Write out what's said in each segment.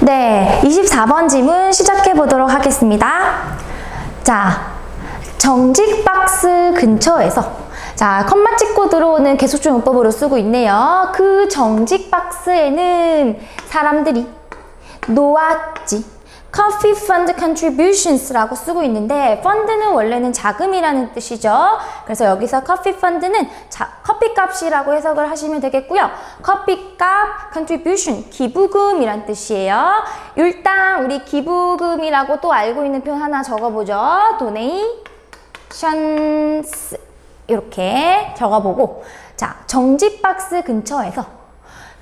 네, 24번 지문 시작해 보도록 하겠습니다. 자, 정직 박스 근처에서 자, 컴마 찍고 들어오는 계속중 문법으로 쓰고 있네요. 그 정직 박스에는 사람들이 놓았지. Coffee Fund Contributions라고 쓰고 있는데 펀드는 원래는 자금이라는 뜻이죠. 그래서 여기서 커피 펀드는 자, 커피 값이라고 해석을 하시면 되겠고요. 커피 값 contribution 기부금이란 뜻이에요. 일단 우리 기부금이라고 또 알고 있는 표현 하나 적어보죠. donations 이렇게 적어보고 자 정지 박스 근처에서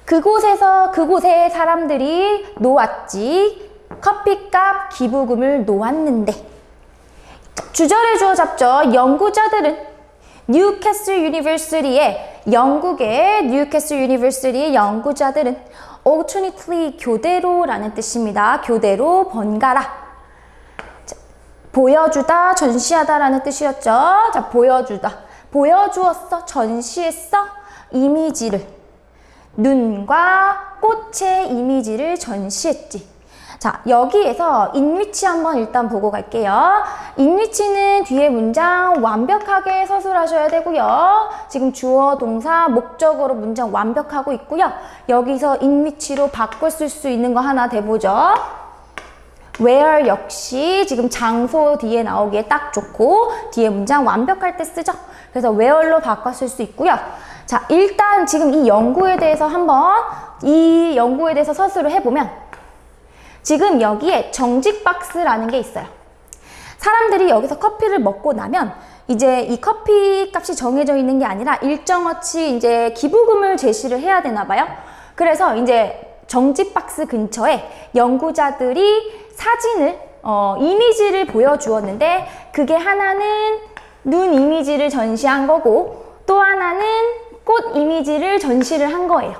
그곳에서 그곳에 사람들이 놓았지 커피값 기부금을 놓았는데 주절에 주어 잡죠. 연구자들은 뉴캐슬 유니버시티의 영국의 뉴캐슬 유니버시티의 연구자들은 alternately 교대로라는 뜻입니다. 교대로 번갈아 자, 보여주다 전시하다라는 뜻이었죠. 자 보여주다 보여주었어 전시했어 이미지를 눈과 꽃의 이미지를 전시했지. 자, 여기에서 인위치 한번 일단 보고 갈게요. 인위치는 뒤에 문장 완벽하게 서술하셔야 되고요. 지금 주어, 동사, 목적으로 문장 완벽하고 있고요. 여기서 인위치로 바꿔 쓸 수 있는 거 하나 대보죠. where 역시 지금 장소 뒤에 나오기에 딱 좋고 뒤에 문장 완벽할 때 쓰죠. 그래서 where로 바꿔 쓸 수 있고요. 자, 일단 지금 이 연구에 대해서 한번 이 연구에 대해서 서술을 해보면 지금 여기에 정직 박스라는 게 있어요. 사람들이 여기서 커피를 먹고 나면 이제 이 커피 값이 정해져 있는 게 아니라 일정어치 이제 기부금을 제시를 해야 되나 봐요. 그래서 이제 정직 박스 근처에 연구자들이 사진을 어, 이미지를 보여주었는데 그게 하나는 눈 이미지를 전시한 거고 또 하나는 꽃 이미지를 전시를 한 거예요.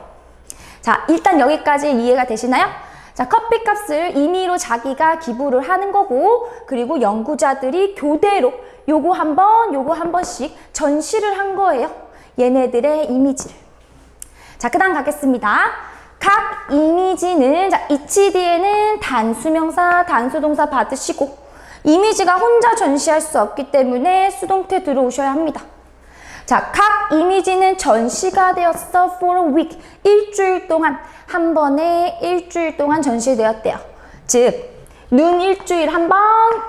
자, 일단 여기까지 이해가 되시나요? 자, 커피 값을 임의로 자기가 기부를 하는 거고, 그리고 연구자들이 교대로 요거 한 번, 요거 한 번씩 전시를 한 거예요. 얘네들의 이미지를. 자, 그 다음 가겠습니다. 각 이미지는, 자, 이치 뒤에는 단수명사, 단수동사 받으시고, 이미지가 혼자 전시할 수 없기 때문에 수동태 들어오셔야 합니다. 자, 각 이미지는 전시가 되었어 for a week. 일주일 동안, 한 번에 일주일 동안 전시되었대요. 즉, 눈 일주일 한 번,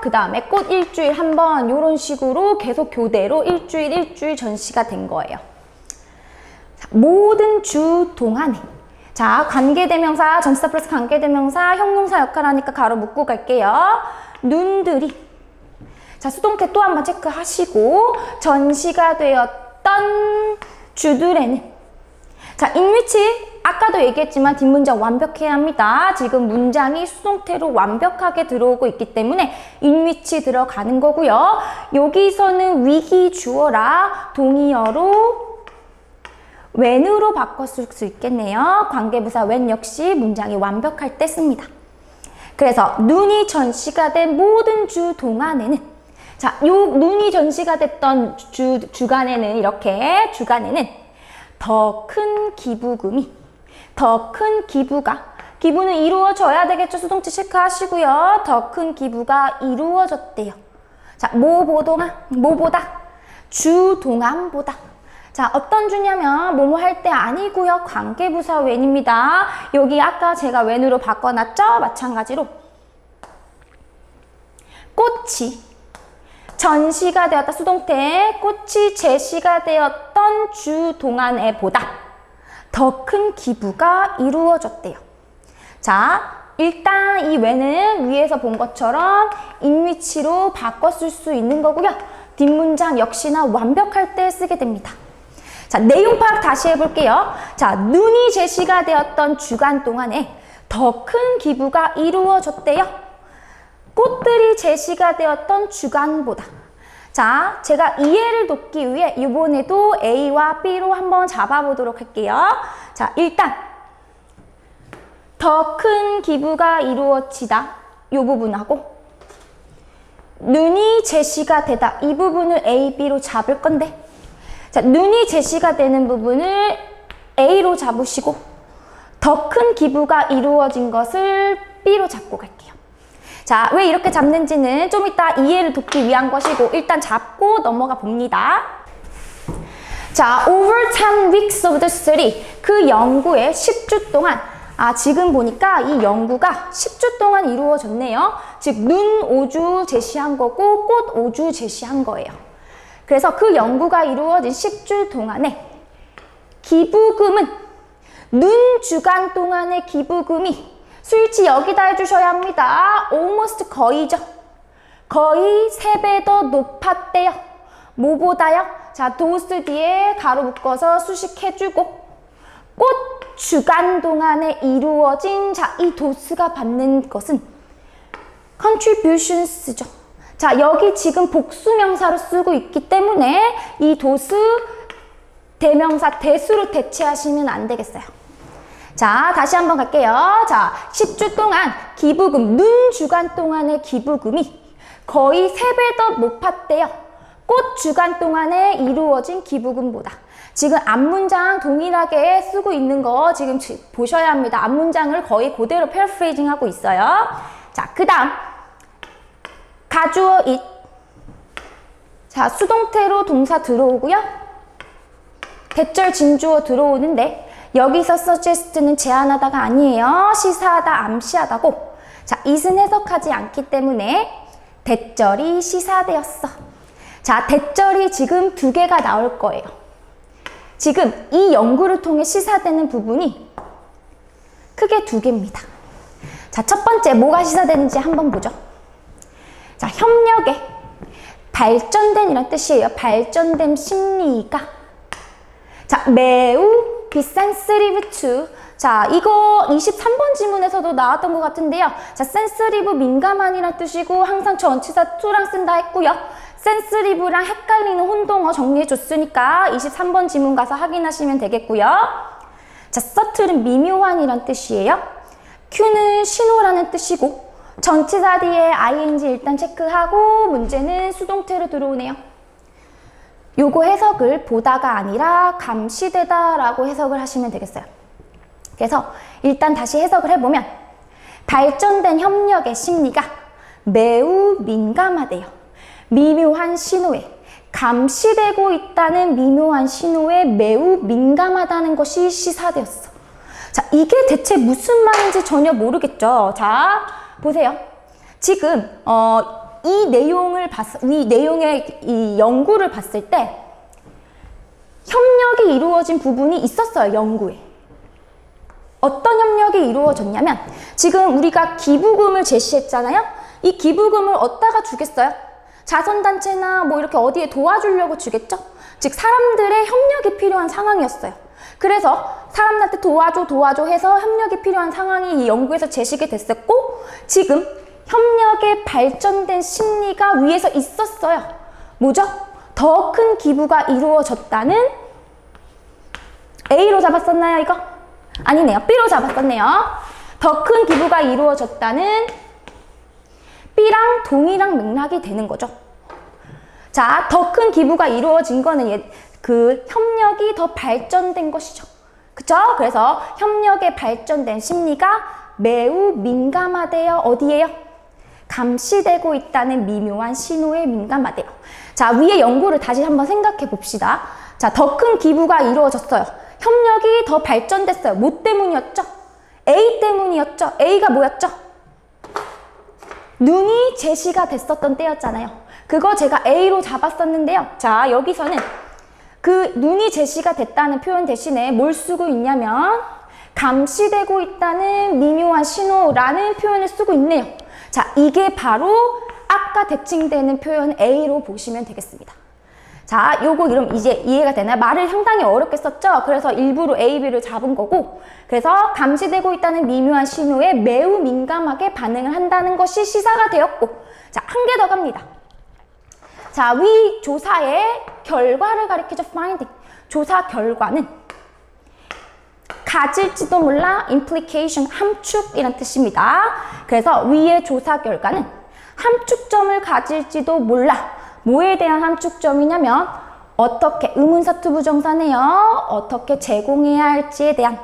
그 다음에 꽃 일주일 한 번, 이런 식으로 계속 교대로 일주일, 일주일 전시가 된 거예요. 자, 모든 주 동안에. 자, 관계대명사, 전치사 플러스 관계대명사, 형용사 역할 하니까 가로 묶고 갈게요. 눈들이. 자, 수동태 또 한 번 체크하시고, 전시가 되었 던 주들에는. 자, 인위치. 아까도 얘기했지만 뒷문장 완벽해야 합니다. 지금 문장이 수동태로 완벽하게 들어오고 있기 때문에 인위치 들어가는 거고요. 여기서는 위기 주어라 동의어로 when으로 바꿨을 수 있겠네요. 관계부사 when 역시 문장이 완벽할 때 씁니다. 그래서 눈이 전시가 된 모든 주 동안에는 자, 요 눈이 전시가 됐던 주, 주간에는 이렇게 주간에는 더 큰 기부금이 더 큰 기부가 기부는 이루어져야 되겠죠. 수동태 체크하시고요. 더 큰 기부가 이루어졌대요. 자, 뭐보다 뭐보다 주 동안보다 자, 어떤 주냐면 뭐뭐 할 때 아니고요. 관계부사 when입니다. 여기 아까 제가 when으로 바꿔놨죠? 마찬가지로 꽃이 전시가 되었다 수동태 꽃이 제시가 되었던 주 동안에 보다 더 큰 기부가 이루어졌대요. 자, 일단 이 when은 위에서 본 것처럼 인위치로 쓸수 있는 거고요. 뒷문장 역시나 완벽할 때 쓰게 됩니다. 자, 내용 파악 다시 해볼게요. 자, 눈이 제시가 되었던 주간 동안에 더 큰 기부가 이루어졌대요. 꽃들이 제시가 되었던 주간보다. 자, 제가 이해를 돕기 위해 이번에도 A와 B로 한번 잡아보도록 할게요. 자, 일단 더 큰 기부가 이루어지다 이 부분하고 눈이 제시가 되다 이 부분을 A, B로 잡을 건데 자, 눈이 제시가 되는 부분을 A로 잡으시고 더 큰 기부가 이루어진 것을 B로 잡고 갈게요. 자, 왜 이렇게 잡는지는 좀 이따 이해를 돕기 위한 것이고 일단 잡고 넘어가 봅니다. 자, over 10 weeks of the study. 그 연구의 10주 동안 아, 지금 보니까 이 연구가 10주 동안 이루어졌네요. 즉, 눈 5주 제시한 거고, 꽃 5주 제시한 거예요. 그래서 그 연구가 이루어진 10주 동안에 기부금은 눈 주간 동안의 기부금이 스위치 여기다 해주셔야 합니다. almost 거의죠. 거의 3배 더 높았대요. 뭐보다요? 자, 도스 뒤에 가로 묶어서 수식해주고 꽃 주간 동안에 이루어진 자, 이 도스가 받는 것은 contributions죠. 자, 여기 지금 복수명사로 쓰고 있기 때문에 이 도스 대명사 대수로 대체하시면 안 되겠어요. 자, 다시 한번 갈게요. 자, 10주 동안 기부금, 눈 주간 동안의 기부금이 거의 3배 더 높았대요. 꽃 주간 동안에 이루어진 기부금보다. 지금 앞문장 동일하게 쓰고 있는 거 지금 지- 보셔야 합니다. 앞문장을 거의 그대로 패러프레이징 하고 있어요. 자, 그 다음. 가주어 it. 자, 수동태로 동사 들어오고요. 대절 진주어 들어오는데 여기서 suggest는 제안하다가 아니에요. 시사하다, 암시하다고. 자, it은 해석하지 않기 때문에 대절이 시사되었어. 자, 대절이 지금 두 개가 나올 거예요. 지금 이 연구를 통해 시사되는 부분이 크게 두 개입니다. 자, 첫 번째 뭐가 시사되는지 한번 보죠. 자, 협력에 발전된 이런 뜻이에요. 발전된 심리가 자, 매우 비싼 sensitive to. 자, 이거 23번 지문에서도 나왔던 것 같은데요. 자, sensitive 민감한이란 뜻이고 항상 전치사 to랑 쓴다 했고요. sensitive랑 헷갈리는 혼동어 정리해 줬으니까 23번 지문 가서 확인하시면 되겠고요. 자, subtle은 미묘한이란 뜻이에요. Q는 신호라는 뜻이고 전치사 뒤에 ing 일단 체크하고 문제는 수동태로 들어오네요. 요거 해석을 보다가 아니라 감시되다라고 해석을 하시면 되겠어요. 그래서 일단 다시 해석을 해보면 발전된 협력의 심리가 매우 민감하대요. 미묘한 신호에 감시되고 있다는 미묘한 신호에 매우 민감하다는 것이 시사되었어. 자, 이게 대체 무슨 말인지 전혀 모르겠죠. 자, 보세요. 지금 어, 이 내용을 봤, 이 내용의 이 연구를 봤을 때 협력이 이루어진 부분이 있었어요, 연구에. 어떤 협력이 이루어졌냐면 지금 우리가 기부금을 제시했잖아요. 이 기부금을 어디다가 주겠어요? 자선단체나 뭐 이렇게 어디에 도와주려고 주겠죠? 즉 사람들의 협력이 필요한 상황이었어요. 그래서 사람들한테 도와줘 도와줘 해서 협력이 필요한 상황이 이 연구에서 제시가 됐었고 지금 협력의 발전된 심리가 위에서 있었어요. 뭐죠? 더 큰 기부가 이루어졌다는 A로 잡았었나요, 이거? 아니네요. B로 잡았었네요. 더 큰 기부가 이루어졌다는 B랑 동일한 맥락이 되는 거죠. 자, 더 큰 기부가 이루어진 거는 예, 그 협력이 더 발전된 것이죠. 그쵸? 그래서 협력의 발전된 심리가 매우 민감하대요. 어디에요? 감시되고 있다는 미묘한 신호에 민감하대요. 자, 위의 연구를 다시 한번 생각해 봅시다. 자, 더 큰 기부가 이루어졌어요. 협력이 더 발전됐어요. 뭐 때문이었죠? A 때문이었죠. A가 뭐였죠? 눈이 제시가 됐었던 때였잖아요. 그거 제가 A로 잡았었는데요. 자, 여기서는 그 눈이 제시가 됐다는 표현 대신에 뭘 쓰고 있냐면 감시되고 있다는 미묘한 신호라는 표현을 쓰고 있네요. 자, 이게 바로 아까 대칭되는 표현 A로 보시면 되겠습니다. 자, 요거 그럼 이제 이해가 되나요? 말을 상당히 어렵게 썼죠? 그래서 일부러 A, B를 잡은 거고 그래서 감시되고 있다는 미묘한 신호에 매우 민감하게 반응을 한다는 것이 시사가 되었고 자, 한 개 더 갑니다. 자, 위 조사의 결과를 가리키죠. finding. 조사 결과는 가질지도 몰라 implication 함축이란 뜻입니다. 그래서 위의 조사 결과는 함축점을 가질지도 몰라. 뭐에 대한 함축점이냐면 어떻게 의문사 투 부정사네요. 어떻게 제공해야 할지에 대한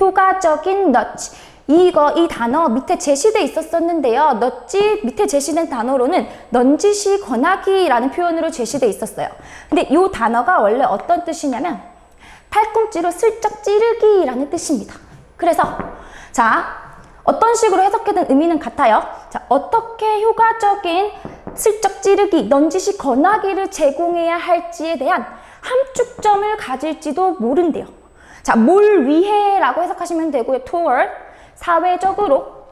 효과적인 너치. 이거 이 단어 밑에 제시돼 있었었는데요. 넛지 밑에 제시된 단어로는 넌지시 권하기라는 표현으로 제시돼 있었어요. 근데 이 단어가 원래 어떤 뜻이냐면 팔꿈치로 슬쩍 찌르기라는 뜻입니다. 그래서 자 어떤 식으로 해석해든 의미는 같아요. 자 어떻게 효과적인 슬쩍 찌르기, 넌지시 권하기를 제공해야 할지에 대한 함축점을 가질지도 모른대요. 자, 뭘 위해 라고 해석하시면 되고요. toward 사회적으로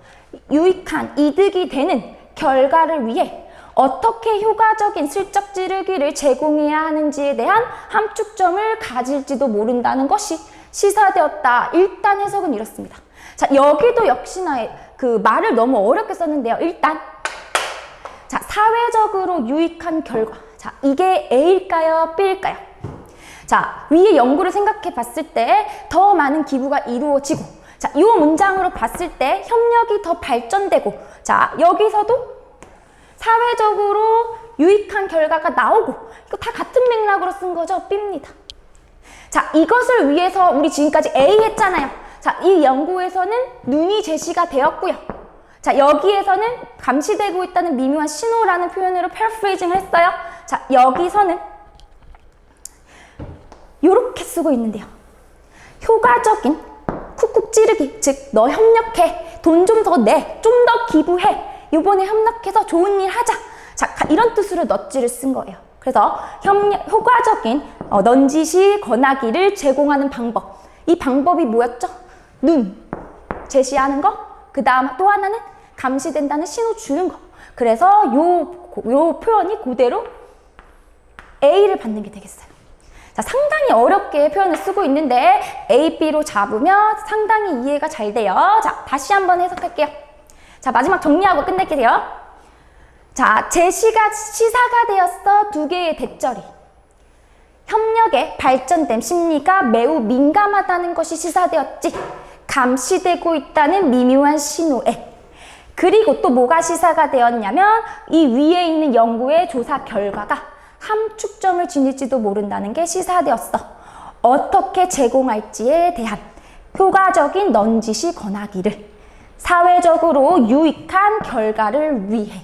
유익한 이득이 되는 결과를 위해 어떻게 효과적인 슬쩍 찌르기를 제공해야 하는지에 대한 함축점을 가질지도 모른다는 것이 시사되었다. 일단 해석은 이렇습니다. 자, 여기도 역시나 그 말을 너무 어렵게 썼는데요. 일단 자, 사회적으로 유익한 결과. 자, 이게 A일까요? B일까요? 자, 위의 연구를 생각해 봤을 때 더 많은 기부가 이루어지고, 자, 이 문장으로 봤을 때 협력이 더 발전되고, 자, 여기서도 사회적으로 유익한 결과가 나오고, 이거 다 같은 맥락으로 쓴 거죠? B입니다. 자, 이것을 위해서 우리 지금까지 A 했잖아요. 자, 이 연구에서는 눈이 제시가 되었고요. 자, 여기에서는 감시되고 있다는 미묘한 신호라는 표현으로 패러프레이징을 했어요. 자, 여기서는 이렇게 쓰고 있는데요. 효과적인 쿡쿡 찌르기, 즉, 너 협력해. 돈 좀 더 내. 좀 더 기부해. 요번에 협력해서 좋은 일 하자. 자, 가- 이런 뜻으로 넛지를 쓴 거예요. 그래서 협력, 효과적인 어, 넌지시 권하기를 제공하는 방법. 이 방법이 뭐였죠? 눈, 제시하는 거. 그 다음 또 하나는 감시된다는 신호 주는 거. 그래서 요, 요 표현이 그대로 A를 받는 게 되겠어요. 자, 상당히 어렵게 표현을 쓰고 있는데 A, B로 잡으면 상당히 이해가 잘 돼요. 자, 다시 한번 해석할게요. 자, 마지막 정리하고 끝낼게요. 자, 제시가 시사가 되었어 두 개의 대절이. 협력의 발전된 심리가 매우 민감하다는 것이 시사되었지. 감시되고 있다는 미묘한 신호에. 그리고 또 뭐가 시사가 되었냐면 이 위에 있는 연구의 조사 결과가 함축점을 지닐지도 모른다는 게 시사되었어. 어떻게 제공할지에 대한 효과적인 넌지시 권하기를 사회적으로 유익한 결과를 위해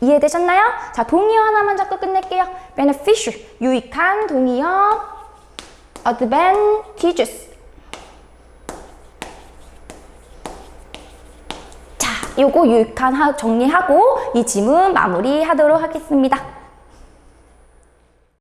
이해되셨나요? 자, 동의어 하나만 잡고 끝낼게요. beneficial, 유익한 동의어 advantageous. 자, 요거 유익한 하- 정리하고 이 지문 마무리하도록 하겠습니다.